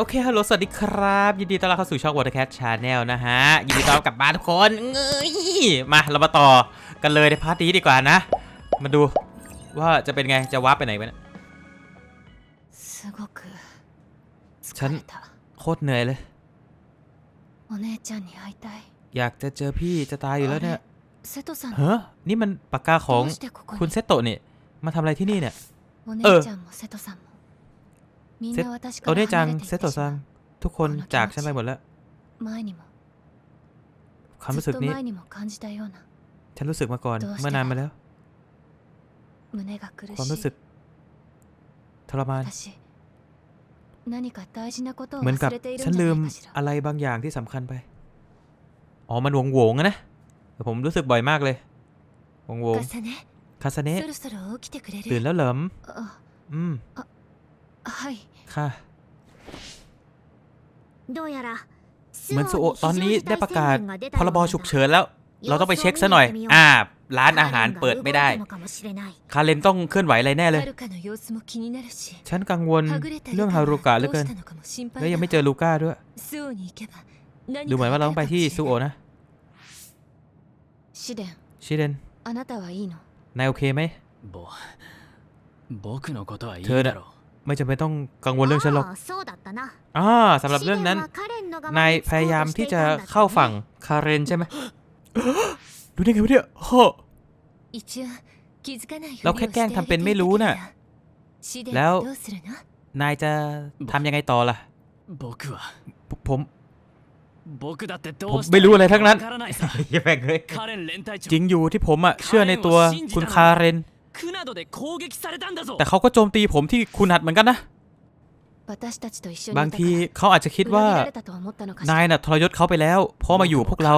โอเค ฮัลโหล สวัสดีครับ ยินดีต้อนรับเข้าสู่ช่อง Watercat Channel นะฮะ ยินดีต้อนรับกลับบ้านทุกคนเงยมา เรามาต่อกันเลยในพาร์ทนี้ดีกว่านะ มาดูว่าจะเป็นไง จะวาร์ปไปไหนไปนะฉันโคตรเหนื่อยเลย อยากจะเจอพี่จะตายอยู่แล้วเนี่ยเฮ้อนี่มันปากกาของคุณเซโตะเนี่ย มาทำอะไรที่นี่เนี่ย เออ お姉ちゃんも瀬戸さんもみんเซな私か โอ ら เน่จัง 離れてい เซ って โตะ し ซัง まう ทุกคนจากฉันไปหมดแล้ว 前にも ความ ず รู้ っ สึก と นี้ 前にも感じたような ฉันรู้สึกมาก่อน どうして เมื่อนานมาแล้ว 胸が苦 ความ し รู้สึ い กทรมาน 私何か大事なことを เหมือนกับ 忘れている ฉัน んじゃ ลื な ม いかしら อะไรบางอย่างที่สำคัญไป อ๋อ มันวงวงๆอะนะแต่ผมรู้สึกบ่อยมากเลย วงวง カサネ คาสเนะ そろそろ起きてくれ ตื่น る แล้วเหริม あ อืม はい ค่ะ どうやら เหมือนสุโอะตอนนี้ได้ประกาศ พรบฉุก เฉิน เฉินแล้ว เราต้องไปเช็คซะหน่อย อ่า ร้านอาหารเปิดไม่ได้ คาเรนต้องเคลื่อนไหวอะไรแน่เลย はるかの様子も気になるし ฉันกังวล はぐれた เรื่องฮารุกะเหลือเกิน どうしたのかも心配 แล้วยังไม่ だ เจอลูก้าด้วย スオに行けば何 ดูเหมือนว่าเราต้องไปที่ซูโอะนะ シデン ชิเดน あなたはいいの นายโอเคไหม ぼ僕のことはいいเธอน่ะ だろ ไม่จำเป็นต้องกังวลเรื่องฉันหรอกอ่าสำหรับเรื่องนั้น นายพยายามที่จะเข้าฝั่งคาเรนใช่ไหมดูนี่แไงวะเนี่ยโหเราแค่แกล้งทำเป็นไม่รู้น่ะ แล้วนายจะทำยังไงต่อล่ะ ผมผมไม่รู้อะไรทั้งนั้นย่าแงเลจริงอยู่ที่ผมอะ เชื่อในตัวคุณคาเรน แต่เขาก็โจมตีผมที่คุณหัดเหมือนกันนะ บางทีเขาอาจจะคิดว่านายน่ะทรยศเขาไปแล้ว เพราะมาอยู่พวกเรา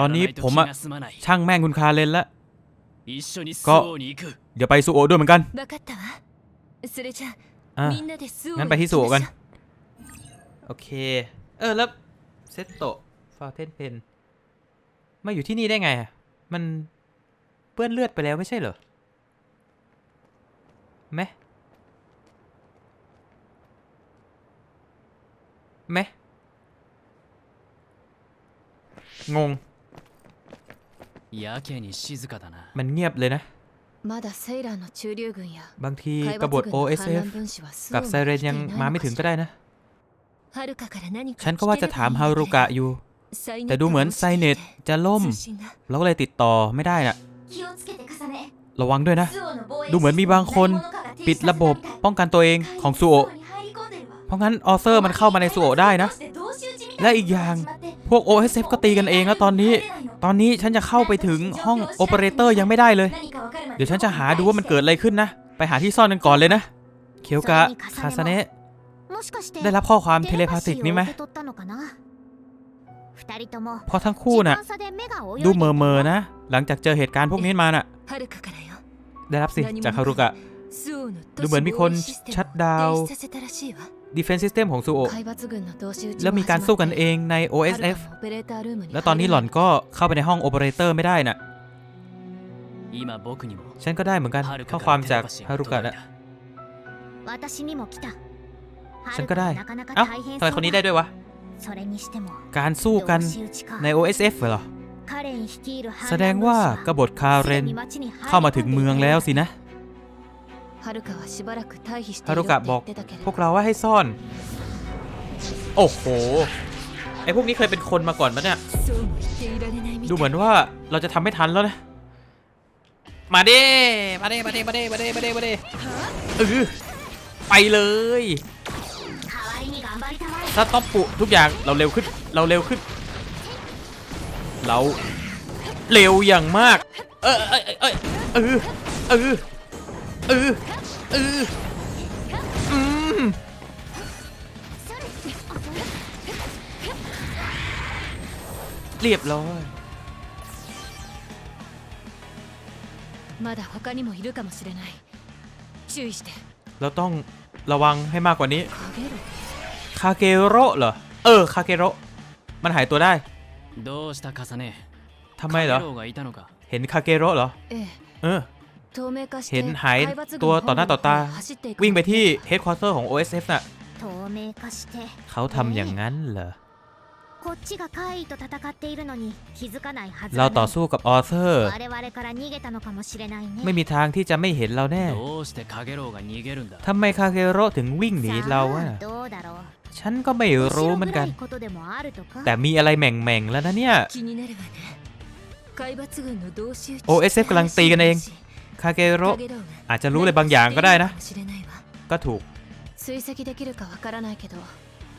ตอนนี้ผมอะช่างแม่งคุณคาเลนละก็เดี๋ยวไปสุโอด้วยเหมือนกันงั้นไปที่สุโอกัน โอเค เออแล้วเซตโตฟาเทนเพนมาอยู่ที่นี่ได้ไง มันเปื้อนเลือดไปแล้วไม่ใช่เหรอ ไหมไหมงงย่าเคนิสิสุขะนะมันเงียบเลยนะ บางทีกบฏ OSF กับไซเรนยังมาไม่ถึงก็ได้นะ ฉันก็ว่าจะถามฮารุกะอยู่ แต่ดูเหมือนไซเนตจะล่ม เราก็เลยติดต่อไม่ได้นะระวังด้วยนะ ดูเหมือนมีบางคน ปิดระบบป้องกันตัวเองของซูโอเพราะงั้นออเซอร์มันเข้ามาในซูโอได้นะ และอีกอย่างพวก OSF ก็ตีกันเองแล้วตอนนี้ ตอนนี้ฉันจะเข้าไปถึงห้องโอเปอเรเตอร์ยังไม่ได้เลย เดี๋ยวฉันจะหาดูว่ามันเกิดอะไรขึ้นนะ ไปหาที่ซ่อนกันก่อนเลยนะ เคียวกะคาซาเนะได้รับข้อความเทเลพาติกนี่ไหมพอทั้งคู่น่ะ ดูเมอเมอนะ หลังจากเจอเหตุการณ์พวกนี้มาน่ะ ได้รับสิจากคารุกะ ดูเหมือนมีคนชัดดาวดิเฟนซ์ซิสเต็มของซูโอแล้วมีการสู้กันเองใน OSF แล้วตอนนี้หล่อนก็เข้าไปในห้องโอเปอเรเตอร์ไม่ได้นะ่ะฉันก็ได้เหมือนกันข้อความจากฮารุกะแล้วฉันก็ได้ เอ้าทำไมคนนี้ได้ด้วยวะ การสู้กันใน OSF เหรอ แสดงว่ากบฏคาเรนเข้ามาถึงเมืองแล้วสินะ ฮารุกะบอกพวกเราว่าให้ซ่อน โอ้โห ไอพวกนี้เคยเป็นคนมาก่อนปะเนี่ย ดูเหมือนว่าเราจะทำไม่ทันแล้วนะ มาเด้มาเด้มาเด้มาเด้มาเด้มาเด้มาเด้เออไปเลยถ้าต้องปุทุกอย่างเราเร็วขึ้น เราเร็วขึ้น เราเร็วอย่างมาก เออเออเออเออ เออเออเอออืมเรียบร้อย まだ他にもいるかもしれない注意して เราต้องระวังให้มากกว่านี้ 影ろ คาเกโร่เหรอ เออ คาเกโร่มันหายตัวได้ どうしたカサネ ทำไมเหรอ カゲロウがいたのか เห็นคาเกโร่เหรอ ええ เออ 透明化して เห็นหายตัวต่อหน้าต่อตา วิ่งไปที่เฮดคอร์เตอร์ของ OSF น่ะเขาทำอย่างนั้นเหรอเราต่อสู้กับออเซอร์ ไม่มีทางที่จะไม่เห็นเราแน่ทำไมคาเกโรถึงวิ่งหนีเราอะฉันก็ไม่รู้เหมือนกัน แต่มีอะไรแหม่งๆแล้วนะเนี่ย OSF กำลังตีกันเอง คาเกโรอาจจะรู้อะไรบางอย่างก็ได้นะ ก็ถูก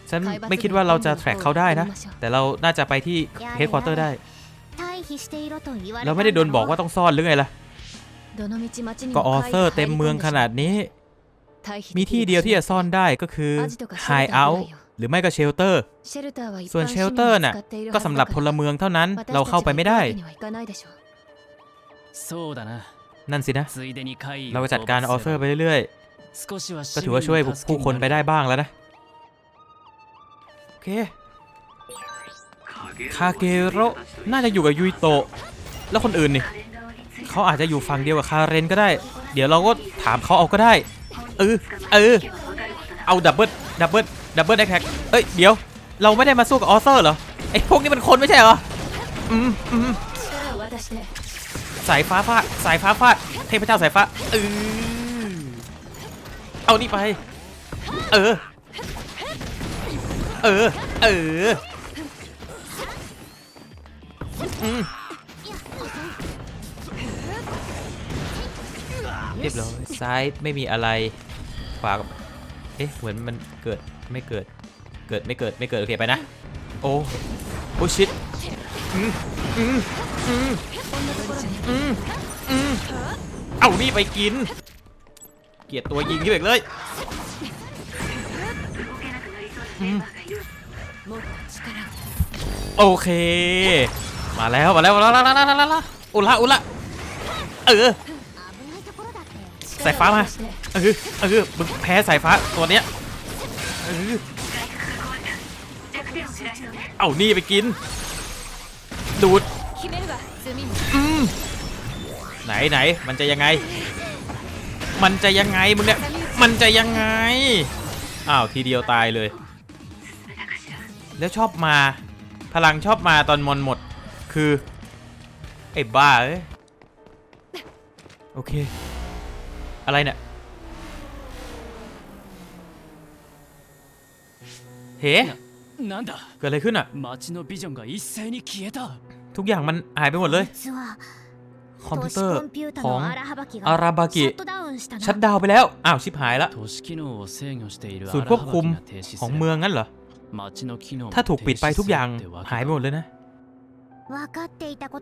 ฉันไม่คิดว่าเราจะแทร็กเขาได้นะ แต่เราน่าจะไปที่เฮดควอเตอร์ได้ เราไม่ได้โดนบอกว่าต้องซ่อนหรือไงล่ะ ก็ออเซอร์เต็มเมืองขนาดนี้ มีที่เดียวที่จะซ่อนได้ก็คือไฮเอาหรือไม่ก็เชลเตอร์ ส่วนเชลเตอร์น่ะก็สำหรับพลเมืองเท่านั้น เราเข้าไปไม่ได้ นั่นสินะ เราจัดการออเซอร์ไปเรื่อยๆ ก็ถือว่าช่วยผู้คนไปได้บ้างแล้วนะ โอเค คาเกโรน่าจะอยู่กับยุยโตะ แล้วคนอื่นนี่ เขาอาจจะอยู่ฝั่งเดียวกับคาเรนก็ได้ เดี๋ยวเราก็ถามเขาเอาก็ได้ เออ เออ เอาดับเบิลดับเบิลดับเบิลแอคแท็กเอ้ย เดี๋ยว เราไม่ได้มาสู้กับออเซอร์เหรอ ไอพวกนี้มันคนไม่ใช่เหรอ อืมอืม สายฟ้าฟาดสายฟ้าฟาดเทพเจ้าสายฟ้าเออเอานี่ไป เออ เออ เอออืมเรียบร้อยซ้ายไม่มีอะไรขวาเอ๊ะเหมือนมันเกิดไม่เกิด เกิดไม่เกิดไม่เกิดโอเคไปนะ โอ้โอ้ชิดอืมอืมอืม อืมอืมเอานี่ไปกิน เกียดตัวยิงที่เบกเลยโอเค มาแล้วมาแล้วมาแล้วมาแล้วมาแล้วอุละอุละเออสายฟ้ามาเออเออมึงแพ้สายฟ้าตัวเนี้ยเออเอานี่ไปกิน ดูด ไหนไหน มันจะยังไง มันจะยังไงมึงเนี่ย มันจะยังไง อ้าวทีเดียวตายเลย แล้วชอบมา พลังชอบมาตอนมอนหมด คือ ไอ้บ้าเอ้ย โอเค อะไรเนี่ย เฮ้ なんだ เกิดอะไรขึ้นอ่ะ 街のビジョンが一斉に消えた ทุกอย่างมันหายไปหมดเลย 実は คอมพิวเตอร์ของอาราบากิชัดดาวไปแล้ว อ้าว ชิบหายละศูนย์ควบคุมของเมืองงั้นเหรอ ถ้าถูกปิดไปทุกอย่างหายไปหมดเลยนะ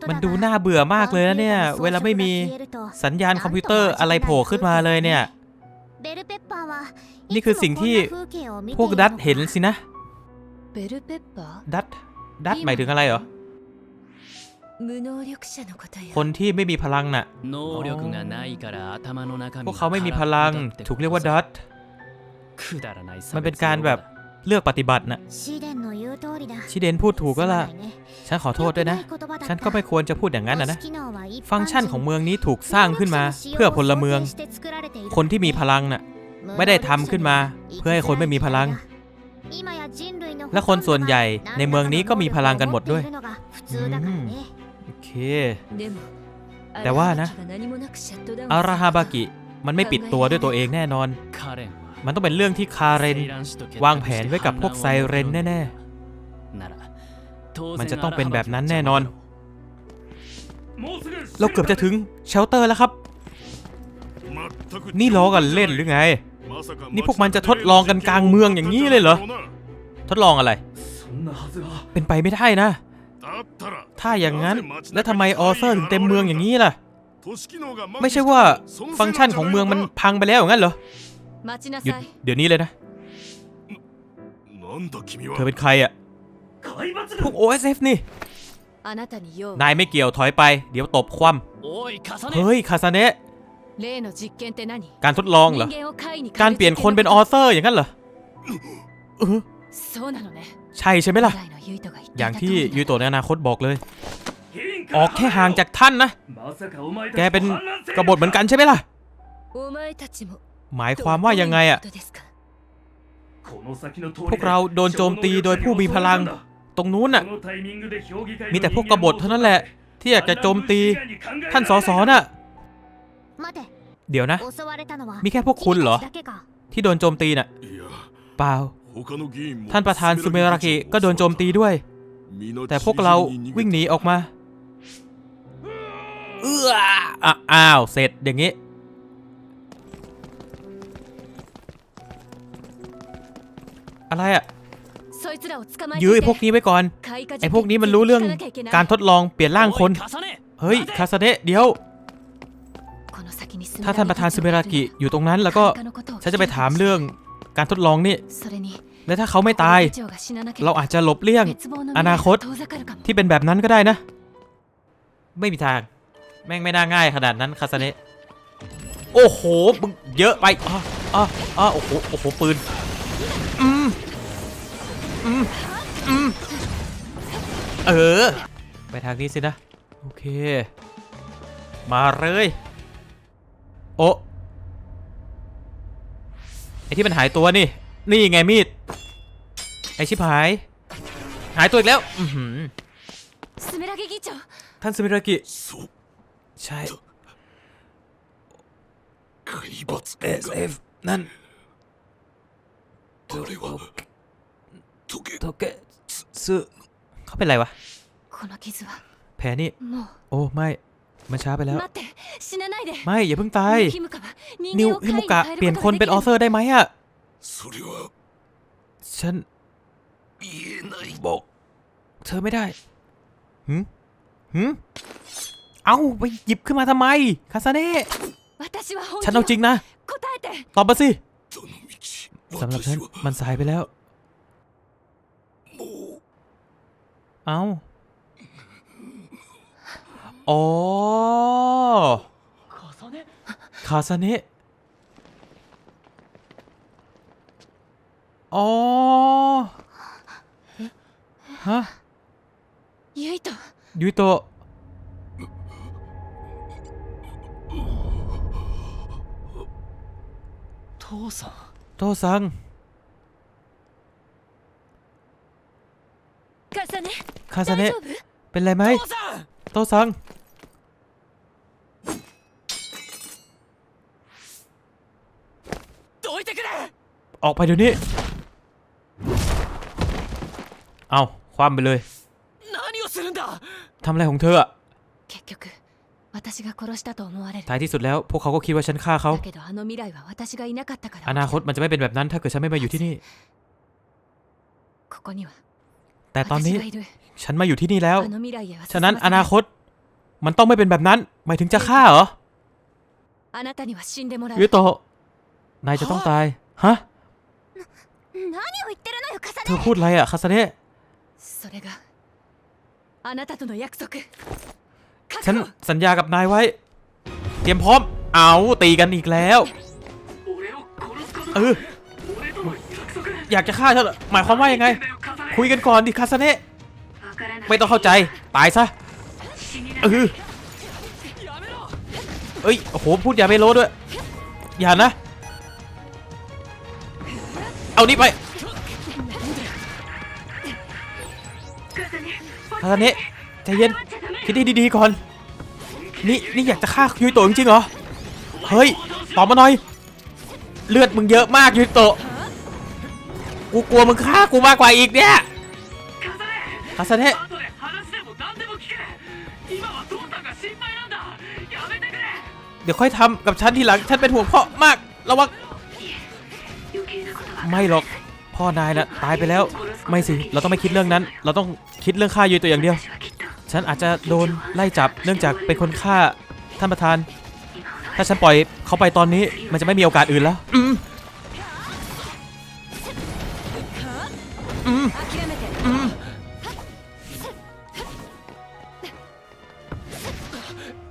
มันดูน่าเบื่อมากเลยนะเนี่ย เวลาไม่มีสัญญาณคอมพิวเตอร์อะไรโผล่ขึ้นมาเลยเนี่ย นี่คือสิ่งที่พวกดัตเห็นสินะ ดัตดัตหมายถึงอะไรเหรอ คนที่ไม่มีพลังน่ะ พวกเขาไม่มีพลัง ถูกเรียกว่าดัตมันเป็นการแบบเลือกปฏิบัติน่ะ ชิเดนพูดถูกก็ล่ะ ฉันขอโทษด้วยนะ ฉันก็ไม่ควรจะพูดอย่างนั้นนะนะ ฟังก์ชันของเมืองนี้ถูกสร้างขึ้นมาเพื่อพลเมือง คนที่มีพลังน่ะ ไม่ได้ทำขึ้นมา เพื่อให้คนไม่มีพลัง และคนส่วนใหญ่ในเมืองนี้ก็มีพลังกันหมดด้วย ค แต่ว่านะ อาราฮาบากิ มันไม่ปิดตัวด้วยตัวเองแน่นอน มันต้องเป็นเรื่องที่คาเรน วางแผนไว้กับพวกไซเรนแน่ๆ มันจะต้องเป็นแบบนั้นแน่นอน เราเกือบจะถึงเชลเตอร์แล้วครับ นี่ล้อกันเล่นหรือไง นี่พวกมันจะทดลองกันกลางเมืองอย่างนี้เลยเหรอ ทดลองอะไร เป็นไปไม่ได้นะ ถ้าอย่างนั้นแล้วทำไมออเซอร์ถึงเต็มเมืองอย่างนี้ล่ะ ไม่ใช่ว่าฟังก์ชันของเมืองมันพังไปแล้วอย่างนั้นเหรอหยุดเดี๋ยวนี้เลยนะ เธอเป็นใครอะพวก OSF นี่ นายไม่เกี่ยวถอยไป เดี๋ยวตบคว่ำเฮ้ย คาซาเนะการทดลองเหรอ การเปลี่ยนคนเป็นออเซอร์อย่างนั้นเหรอ ใช่ใช่ไหมล่ะ อย่างที่ยูโตะในอนาคตบอกเลย ออกแค่ห่างจากท่านนะ แกเป็นกบฏเหมือนกันใช่ไหมล่ะ หมายความว่ายังไงอะพวกเราโดนโจมตีโดยผู้มีพลัง ตรงนู้นน่ะ มีแต่พวกกบฏเท่านั้นแหละ ที่อยากจะโจมตีท่านสอสอน่ะ เดี๋ยวนะ มีแค่พวกคุณเหรอ ที่โดนโจมตีน่ะ เปล่า ท่านประธานซูเมรากิก็โดนโจมตีด้วย แต่พวกเราวิ่งหนีออกมา เอื้ออ้าว เสร็จอย่างนี้อะไรอะยื้อไอ้พวกนี้ไว้ก่อน ไอ้พวกนี้มันรู้เรื่องการทดลองเปลี่ยนร่างคน เฮ้ย คาสเนะเดี๋ยว ถ้าท่านประธานซูเมรากิอยู่ตรงนั้นแล้วก็ ฉันจะไปถามเรื่อง การทดลองนี่ และถ้าเขาไม่ตาย เราอาจจะหลบเลี่ยง อนาคตที่เป็นแบบนั้นก็ได้นะ ไม่มีทาง แม่งไม่น่าง่ายขนาดนั้นคาสเนะโอ้โหมึงเยอะไปอ๋ออ๋อโอ้โหโอ้โหปืนอืมอืมอืมเออ ไปทางนี้สินะ โอเค มาเลย โอ้ ไอ้ที่มันหายตัวนี่ นี่ไงมีด ไอ้ชิบหาย หายตัวอีกแล้ว อือท่านสมิรากิ ใช่เอฟเอฟนั่นโตเกะเขาเป็นไรวะแผลนี่ โอ้ ไม่ มันช้าไปแล้ว ไม่ อย่าเพิ่งตาย นิวฮิมุกะเปลี่ยนคนเป็นออเซอร์ได้ไหมอะฉันบอก เธอไม่ได้หืมหืมเอาไปหยิบขึ้นมาทำไม คาซาเน่ ฉันเอาจริงนะ ตอบมาสิสำหรับฉัน มันสายไปแล้ว เอา อ๋อ 重ね คาซาเนะอ๋อ ฮะ ユイトยุยโตะ 父さん โตซัง カサネ คาซา 大 เนะ 丈夫 เป็นไรไหม 父さん โตซัง どいてくれ ออกไปเดี๋ยวนี้ เอาความไปเลย 何をするんだ ทำอะไรของเธออะ 結局私が殺したと思われる ท้ายที่สุดแล้ว พวกเขาก็คิดว่าฉันฆ่าเขา だけどあの未来は私がいなかったから อนาคตมันจะไม่เป็นแบบนั้น ถ้าเกิดฉันไม่มาอยู่ที่นี่ ここには แต่ตอนนี้ 私がいる ฉันมาอยู่ที่นี่แล้ว あの未来へは ฉะนั้น 進ませ อนาคต มันต้องไม่เป็นแบบนั้น หมายถึงจะฆ่าเหรอ あなたには死んでもらう ยุยโตะ นายจะต้องตาย ฮะ เธอพูดอะไรอะคาซาเนะฉันสัญญากับนายไว้ เตรียมพร้อม เอาตีกันอีกแล้ว เออ อยากจะฆ่าเธอหมายความว่ายังไง คุยกันก่อนดิคาซาเนะไม่ต้องเข้าใจ ตายซะ เออเอ้ย โอ้โห พูดอย่าไปโลด้วย อย่านะ เอานี่ไปทาซาเนะใจเย็นคิดดีๆก่อน นี่นี่อยากจะฆ่ายูโตะจริงๆเหรอ เฮ้ยตอบมาหน่อย เลือดมึงเยอะมากยูโตะกูกลัวมึงฆ่ากูมากกว่าอีกเนี่ยคาซาเนะเดี๋ยวค่อยทำกับฉันทีหลัง ฉันเป็นห่วงพ่อมาก ระวัง ไม่หรอก พ่อนายนะ่ะตายไปแล้ว ไม่สิ เราต้องไม่คิดเรื่องนั้น เราต้องคิดเรื่องฆ่ายุยตัวอย่างเดียว ฉันอาจจะโดนไล่จับ เนื่องจากเป็นคนฆ่าท่านประธาน ถ้าฉันปล่อยเขาไปตอนนี้ มันจะไม่มีโอกาสอื่นแล้ว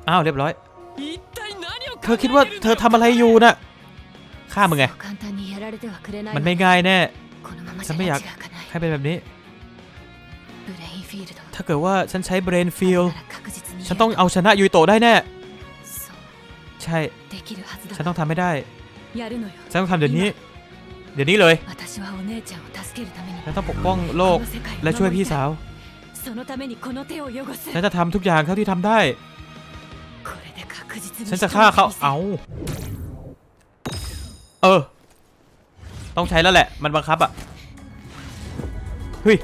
อ้าวเรียบร้อย เธอคิดว่าเธอทำอะไรอยู่นะ่ะฆ่ามึงไง มันไม่ง่ายแน่ ฉันไม่อยากให้เป็นแบบนี้ ถ้าเกิดว่าฉันใช้เบรนฟิลฉันต้องเอาชนะยูโตได้แน่ ใช่ ฉันต้องทำให้ได้ ฉันต้องทำเดี๋ยวนี้ เดี๋ยวนี้เลย ฉันต้องปกป้องโลกและช่วยพี่สาว ฉันจะทำทุกอย่างเท่าที่ทำได้ ฉันจะฆ่าเขา เอา เออ ต้องใช้แล้วแหละ มันบังคับอะเฮ้ย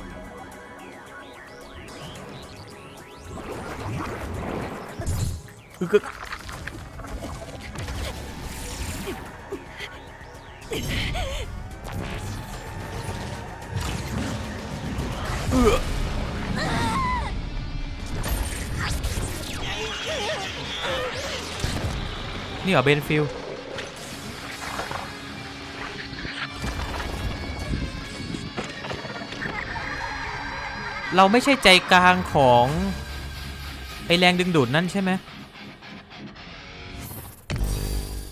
อึกเออนี่เหรอเบนฟิล เราไม่ใช่ใจกลางของไอแรงดึงดูดนั่นใช่ไหม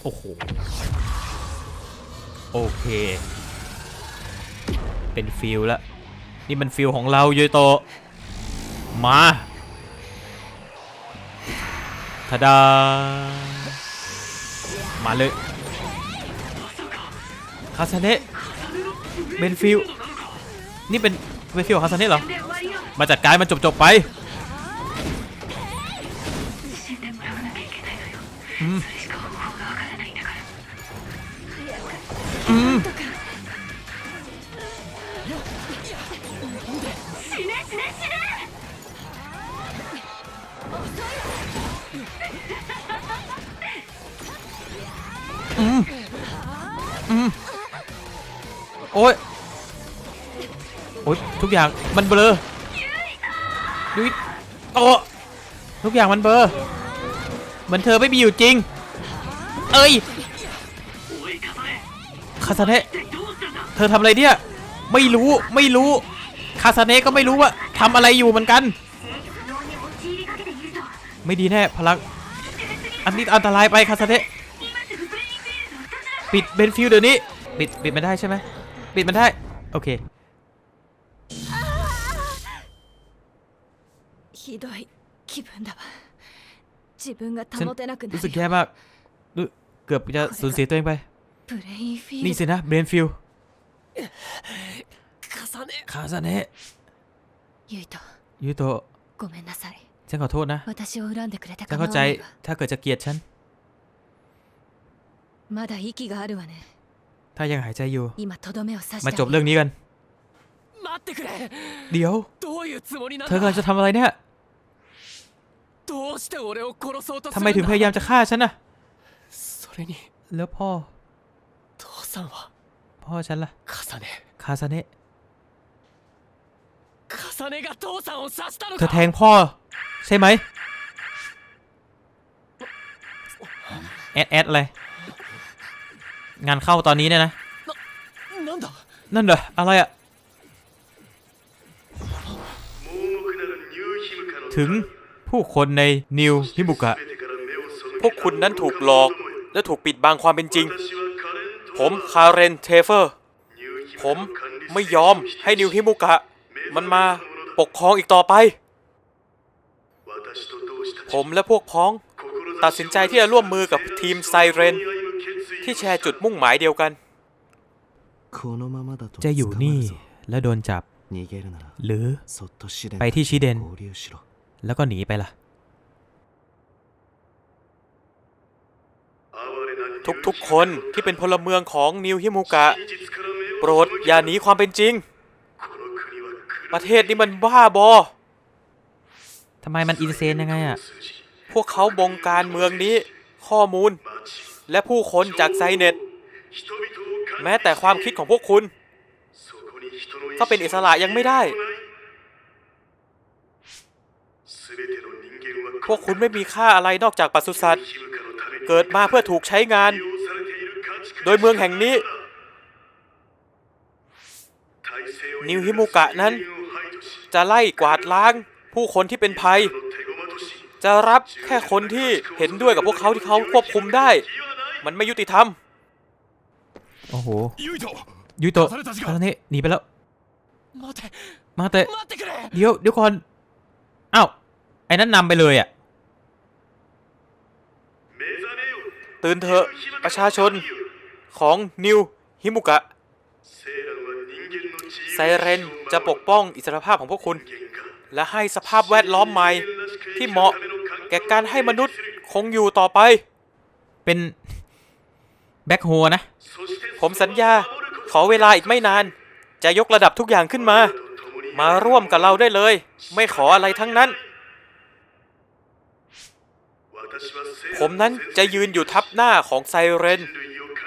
โอ้โห โอเค เป็นฟิลละ นี่มันฟิลของเราโยโต มาทาดา มาเลย คาซาเนะเป็นฟิล นี่เป็นเป็นฟิลคาซาเนะเหรอ มาจัดการมันจบๆไปอืมอืออืมโอ้ยโอ้ยทุกอย่างมันเบลอ ยุ้ยโตทุกอย่างมันเบอร์ เหมือนเธอไม่มีอยู่จริง เอ้ยคาซาเนะเธอทำอะไรเนี่ย ไม่รู้ไม่รู้คาซาเนะก็ไม่รู้ว่าทำอะไรอยู่เหมือนกัน ไม่ดีแน่พลังอันนี้อันตรายไปคาซาเนะปิดเบนฟิลเดี๋ยวนี้ ปิดปิดมันได้ใช่ไหมปิดมันได้ โอเค ひどい気分だわ自分が ฉัน 保てなくな รู้ る สึกแย่มากรู้เกือบจะสูญเสียตัวเองไป ブレインフィー นี่ ル สินะเบนฟิล 重ね คาซาเนะ ドユイト ยูโตะ ごめんなさい ฉันขอโทษนะ 私を恨んでくれて ฉัน 構わ เข้าใจ ないわ ถ้าเกิดจะเกลียดฉัน まだ息があるわね ถ้ายังหายใจอยู่ 今とどめを刺して มาจบเรื่องนี้กัน 待ってくれ เดี๋ยว どういうつもりなん เธอกำลัง だ จะทำอะไรเนี่ย どうして俺を殺そうとす ทำ る ไมถึง ん พยายาม だ จะฆ่าฉันน่ะ それに แล้วพ่อ 父さんは พ่อฉันล่ะ 重ね คาซาเนะ 重ねが父さんを刺したの เธอ か แทงพ่อ ใช่ไหมแอดแอดอะไร งานเข้าตอนนี้เนี่ยนะ なんだ นั่นเหรอ อะไรอะถึง ผู้คนในนิวฮิบุกะ พวกคุณนั้นถูกหลอกและถูกปิดบังความเป็นจริง ผมคาเรนเทเฟอร์ ผมไม่ยอมให้นิวฮิบุกะ มันมาปกครองอีกต่อไป ผมและพวกพ้องตัดสินใจที่จะร่วมมือกับทีมไซเรน ที่แชร์จุดมุ่งหมายเดียวกัน จะอยู่นี่และโดนจับ หรือไปที่ชิเดน แล้วก็หนีไปล่ะ ทุกๆคนที่เป็นพลเมืองของนิวฮิมุกะ โปรดอย่าหนีความเป็นจริง ประเทศนี้มันบ้าบอทำไมมันอินเซนยังไงอะพวกเขาบงการเมืองนี้ ข้อมูล และผู้คนจากไซเน็ต แม้แต่ความคิดของพวกคุณ ก็เป็นอิสระยังไม่ได้ พวกคุณไม่มีค่าอะไรนอกจากปัสสุสัตว์ เกิดมาเพื่อถูกใช้งาน โดยเมืองแห่งนี้ นิวฮิมุกะนั้น จะไล่กวาดล้าง ผู้คนที่เป็นภัย จะรับแค่คนที่เห็นด้วยกับพวกเขาที่เขาควบคุมได้ มันไม่ยุติธรรม โอ้โห ยูโตะคาราเนะหนีไปแล้ว มาเตมาเตเดี๋ยวเดี๋ยวก่อน อ้าว ไอ้นั้นนำไปเลยอะ ตื่นเถอะประชาชนของนิวฮิมุกะไซเรนจะปกป้องอิสรภาพของพวกคุณ และให้สภาพแวดล้อมใหม่ที่เหมาะแก่การให้มนุษย์คงอยู่ต่อไป เป็นแบ็คโฮนะ ผมสัญญาขอเวลาอีกไม่นาน จะยกระดับทุกอย่างขึ้นมา มาร่วมกับเราได้เลย ไม่ขออะไรทั้งนั้น ผมนั้นจะยืนอยู่ทับหน้าของไซเรน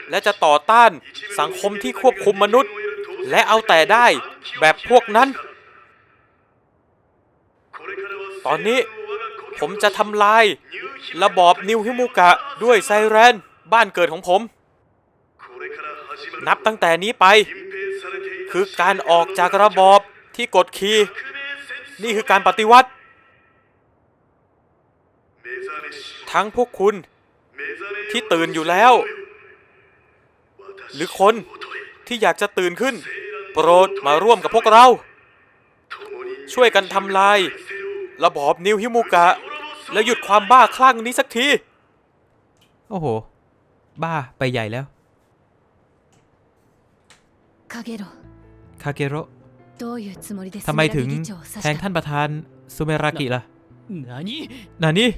และจะต่อต้านสังคมที่ควบคุมมนุษย์ และเอาแต่ได้แบบพวกนั้น ตอนนี้ผมจะทำลาย ระบอบนิวฮิมุกะด้วยไซเรน บ้านเกิดของผม นับตั้งแต่นี้ไป คือการออกจากระบอบที่กดขี่นี่คือการปฏิวัติ ทั้งพวกคุณที่ตื่นอยู่แล้ว หรือคนที่อยากจะตื่นขึ้น โปรดมาร่วมกับพวกเรา ช่วยกันทำลาย ระบอบนิวฮิมูกะ แล้วหยุดความบ้าคลั่งนี้สักที โอ้โห บ้าไปใหญ่แล้วคาเกโรคาเกโรทำไมถึงแทงท่านประธานซูเมรากิล่ะนานี่นานี่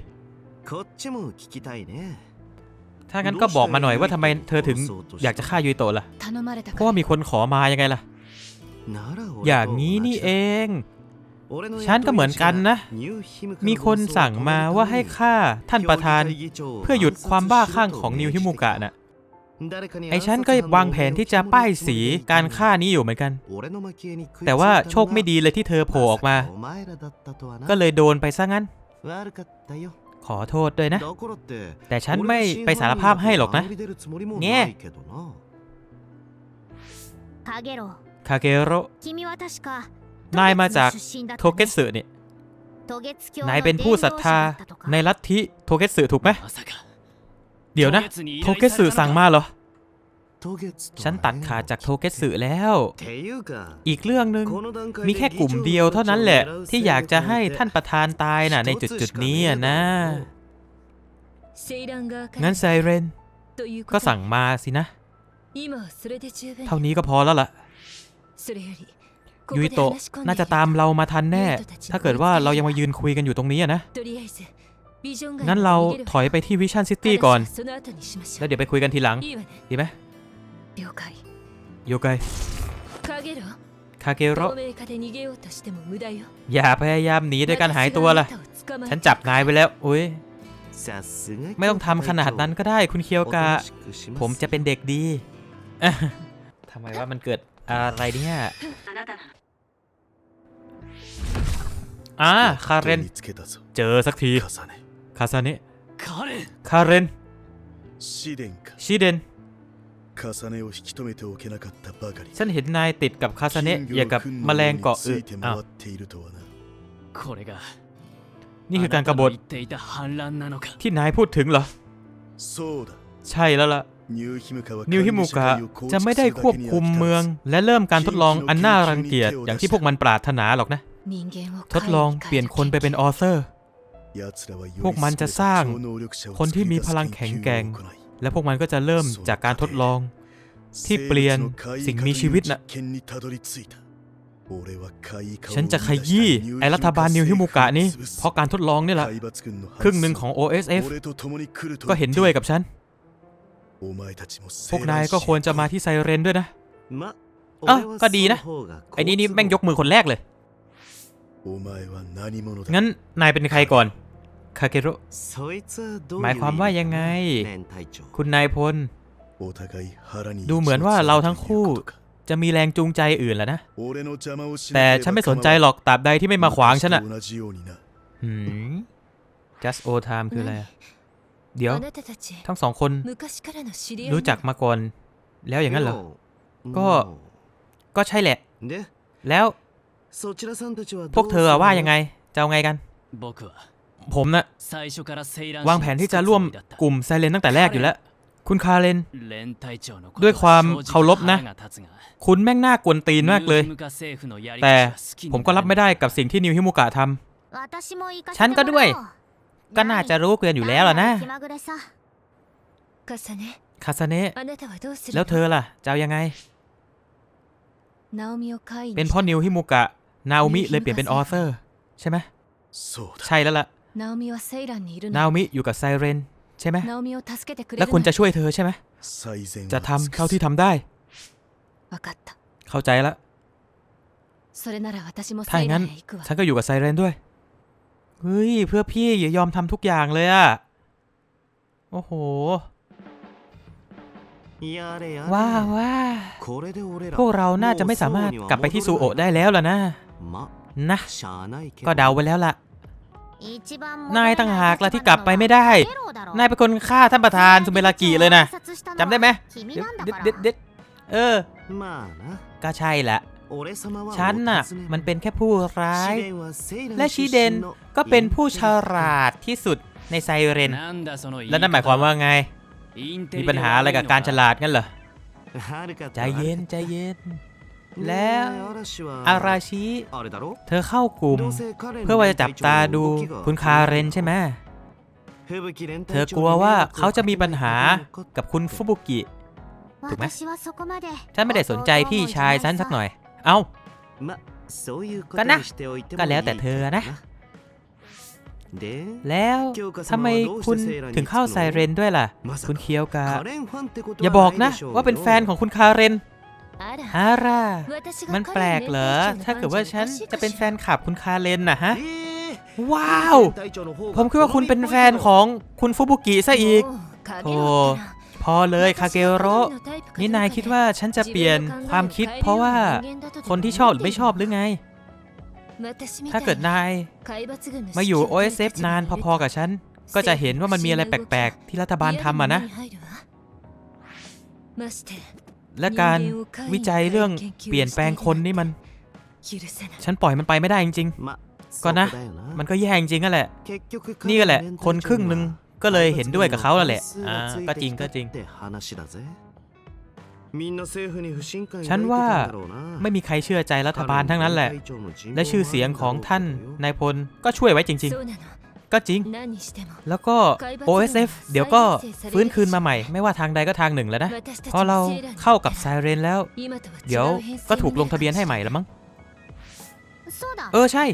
こっちも聞きたいね ถ้างั้นก็บอกมาหน่อยว่าทำไมเธอถึงอยากจะฆ่ายุยโตะล่ะ 頼まれた เพ か ราะว่ามีคนขอมายังไงล่ะ なら俺と อย่างนี้นี่เอง 俺の ฉันก็เหมือนกันนะ ニューヒムカ มีคนสั่งมาว่าให้ฆ่าท่านประธาน เพื่อหยุดความบ้าคลั่งของนิวฮิมุกะน่ะ ไอ้ฉันก็วางแผนที่จะป้ายสีการฆ่านี้อยู่เหมือนกัน แต่ว่าโชคไม่ดีเลยที่เธอโผล่ออกมา ก็เลยโดนไปซะงั้น ขอโทษด้วยนะ แต่ฉันไม่ไปสารภาพให้หรอกนะเนี่ยคาเกโรนายมาจากโทเกสึเนี่ยนายเป็นผู้ศรัทธาในลัทธิโทเกสึถูกไหมเดี๋ยวนะ โทเกสึสั่งมาเหรอ ฉันตัดขาดจากโทเกสึแล้ว อีกเรื่องหนึ่งมีแค่กลุ่มเดียวเท่านั้นแหละ ที่อยากจะให้ท่านประธานตายน่ะในจุดจุดนี้นะงั้นไซเรน ก็สั่งมาสินะ เท่านี้ก็พอแล้วล่ะยุยโตะน่าจะตามเรามาทันแน่ ถ้าเกิดว่าเรายังมายืนคุยกันอยู่ตรงนี้นะ งั้นเราถอยไปที่วิชั่นซิตี้ก่อน แล้วเดี๋ยวไปคุยกันทีหลัง ดีไหม 了解 โยไก カゲロ คาเกโร 透明化で逃げようとしても無駄よ อย่าพยายามหนีโดยการหายตัวล่ะ 私があなたを捕まえ ฉันจับนายไว้แล้ว อุ้ย ไม่ ไม่ ต้ ต้ อ อง ง ทำ ทำ ข ข นา นา ด ด นั้ นั้น น ก็ได้คุณเคียว โอก ะ กะ ผ ผม ม จะ จะ เป็นเด็กดี ทำไมว่ามันเกิดอะไรเนี่ย อ่า คาเรน เจอสักที คาซาเนะ カレン คาเรน 試練か ชิเดน 重ねを引き止めておけなかったばかり ฉันเห็นนายติดกับคาซาเนะอย่างกับแมลงเกาะ つ อึ いて อ้าว 回っているとはなこれが นี่คือการกรบฏ あなたの言っていた反乱なのか ที่นายพูดถึงเหรอ そうだ ใช่แล้วล่ะ ニューヒムカは นิวฮิมุกะจะไม่ได้ควบคุมเมือง และเริ่มการทดลองอันน่ารังเกียจอย่างที่พวกมันปรารถนาหรอกนะ 人間を ทดลองเปลี่ยนคนไปเป็นออเซอร์ พวกมันจะสร้างคนที่มีพลังแข็งแกร่ง และพวกมันก็จะเริ่มจากการทดลอง ที่เปลี่ยนสิ่งมีชีวิตน่ะฉันจะขยี้ไอรัฐบาลนิวฮิมุกะนี้เพราะการทดลองนี่แหละครึ่งหนึ่งของ OSF ก็เห็นด้วยกับฉัน พวกนายก็ควรจะมาที่ไซเรนด้วยนะเอ้าก็ก็ดีดีนะนะไอ้ไอ้นี่นี่นี่นี่แม่แม่งงยยกกมือคนแรกเลย งั้นนายเป็นใครก่อน คาเกโรหมายความว่ายังไง คุณนายพล ดูเหมือนว่าเราทั้งคู่จะมีแรงจูงใจอื่นแล้วนะ แต่ฉันไม่สนใจหรอกตราบใดที่ไม่มาขวางฉันอะหืม just old time คืออะไร เดี๋ยว ทั้งสองคน รู้จักมาก่อน แล้วอย่างนั้นเหรอ ก็ ก็ใช่แหละ แล้ว พวกเธอว่ายังไง จะเอาไงกัน ผมนะวางแผนที่จะร่วมกลุ่มไซเลนตั้งแต่แรกอยู่แล้ว คุณคาเลนด้วยความเคารพนะ คุณแม่งน่ากวนตีนมากเลย แต่ผมก็รับไม่ได้กับสิ่งที่นิวฮิมุกะทำฉันก็ด้วย ก็น่าจะรู้เกียนอยู่แล้วล่ะนะคาซาเนะแล้วเธอล่ะจะายังไง เป็นพ่อนิวฮิมุกะ นาโอมิเลยเปลี่ยนเป็นออเซอร์ ใช่ไหมใช่แล้วล่ะ นาโอมิ อยู่กับไซเรนใช่ไหม แล้วคุณจะช่วยเธอใช่ไหม จะทำเท่าที่ทำได้ เข้าใจแล้วถ้าอย่างนั้น ฉันก็อยู่กับไซเรนด้วย เฮ้ย เพื่อพี่อย่ายอมทำทุกอย่างเลยอะโอ้โห ว้าว่าพวกเราน่าจะไม่สามารถกลับไปที่ซูโอะได้แล้วล่ะนะ นะ ก็เดาไว้แล้วล่ะ นายตั้งหากละที่กลับไปไม่ได้ นายเป็นคนฆ่าท่านประธานสุเมรากิเลยนะจำได้ไหมเด็ดเออ ก็ใช่แหละฉันน่ะมันเป็นแค่ผู้ร้าย และชีเดนก็เป็นผู้ฉลาดที่สุดในไซเรน แล้วนั่นหมายความว่าไง มีปัญหาอะไรกับการฉลาดงั้นเหรอ ใจเย็นใจเย็น แล้วอาราชิ เธอเข้ากลุ่ม เพื่อว่าจะจับตาดูคุณคาเรนใช่ไหมเธอกลัวว่าเขาจะมีปัญหากับคุณฟุบุกิ ถูกไหมฉันไม่ได้สนใจพี่ชายฉันสักหน่อย เอาก็นะ ก็แล้วแต่เธอนะ แล้วทำไมคุณถึงเข้าไซเรนด้วยล่ะ คุณเคียวกาอย่าบอกนะ ว่าเป็นแฟนของคุณคาเรน ฮาร่ามันแปลกเหรอ ถ้าเกิดว่าฉันจะเป็นแฟนคลับคุณคาเลนนะฮะ ว้าว ผมคิดว่าคุณเป็นแฟนของคุณฟุบุกิซะอีกโธ่พอเลยคาเกโรนี่นายคิดว่าฉันจะเปลี่ยนความคิด เพราะว่าคนที่ชอบหรือไม่ชอบหรือไง ถ้าเกิดนายมาอยู่ OSF นานพอๆกับฉัน ก็จะเห็นว่ามันมีอะไรแปลกๆ ที่รัฐบาลทำอะนะ และการวิจัยเรื่องเปลี่ยนแปลงคนนี่มัน ฉันปล่อยมันไปไม่ได้จริงๆก็นะ มันก็แย่จริงอ่นแหละ นี่ก็แหละ คนครึ่งหนึ่งก็เลยเห็นด้วยกับเขาแล้วแหละก็จริงก็จริง ฉันว่าไม่มีใครเชื่อใจรัฐบาลทั้งนั้นแหละ และชื่อเสียงของท่านนายพลก็ช่วยไว้จริง ๆ ก็จริง แล้วก็ OSF เดี๋ยวก็ฟื้นคืนมาใหม่ ไม่ว่าทางใดก็ทางหนึ่งแล้วนะ พอเราเข้ากับไซเรนแล้ว เดี๋ยวก็ถูกลงทะเบียนให้ใหม่แล้วมั้ง เออใช่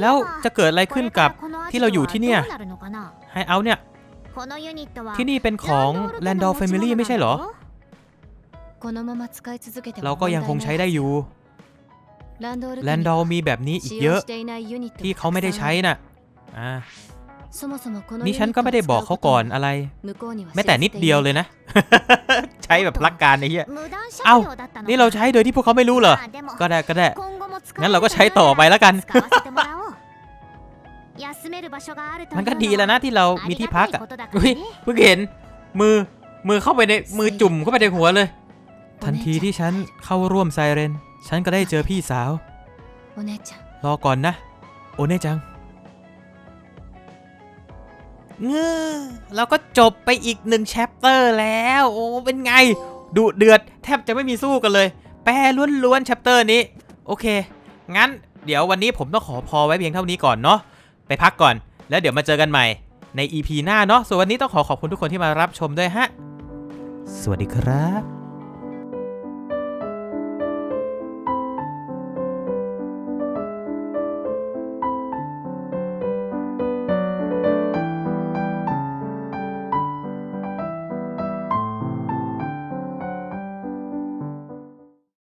แล้วจะเกิดอะไรขึ้นกับที่เราอยู่ที่เนี่ยไฮเอาเนี่ย ที่นี่เป็นของแ Landor ฟมิลี่ไม่ใช่เหรอ เราก็ยังคงใช้ได้อยู่แลนดอร์มีแบบนี้อีกเยอะ ที่เขาไม่ได้ใช้นะ่ะ นี่ฉันก็ไม่ได้บอกเขาก่อนอะไร แม้แต่นิดเดียวเลยนะ ใช้แบบลักการไอ้เหี้ยเอ้า นี่เราใช้โดยที่พวกเขาไม่รู้เหรอ ก็ได้ก็ได้ งั้นเราก็ใช้ต่อไปแล้วกัน มันก็ดีแล้วนะที่เรามีที่พักอะเพิ่งเห็น มือ มือเข้าไปใน มือจุ่มเข้าไปในหัวเลย ทันทีที่ฉันเข้าร่วมไซเรน ฉันก็ได้เจอพี่สาว รอก่อนนะ โอเน่จัง เงื้อเราก็จบไปอีกหนึ่งแชปเตอร์แล้ว โอ้ เป็นไง ดุเดือดแทบจะไม่มีสู้กันเลย แปรล้วนๆแชปเตอร์นี้ โอเค งั้นเดี๋ยววันนี้ผมต้องขอพอไว้เพียงเท่านี้ก่อนเนาะ ไปพักก่อน แล้วเดี๋ยวมาเจอกันใหม่ใน EP หน้าเนาะ ส่วนวันนี้ต้องขอขอบคุณทุกคนที่มารับชมด้วยฮะ สวัสดีครับ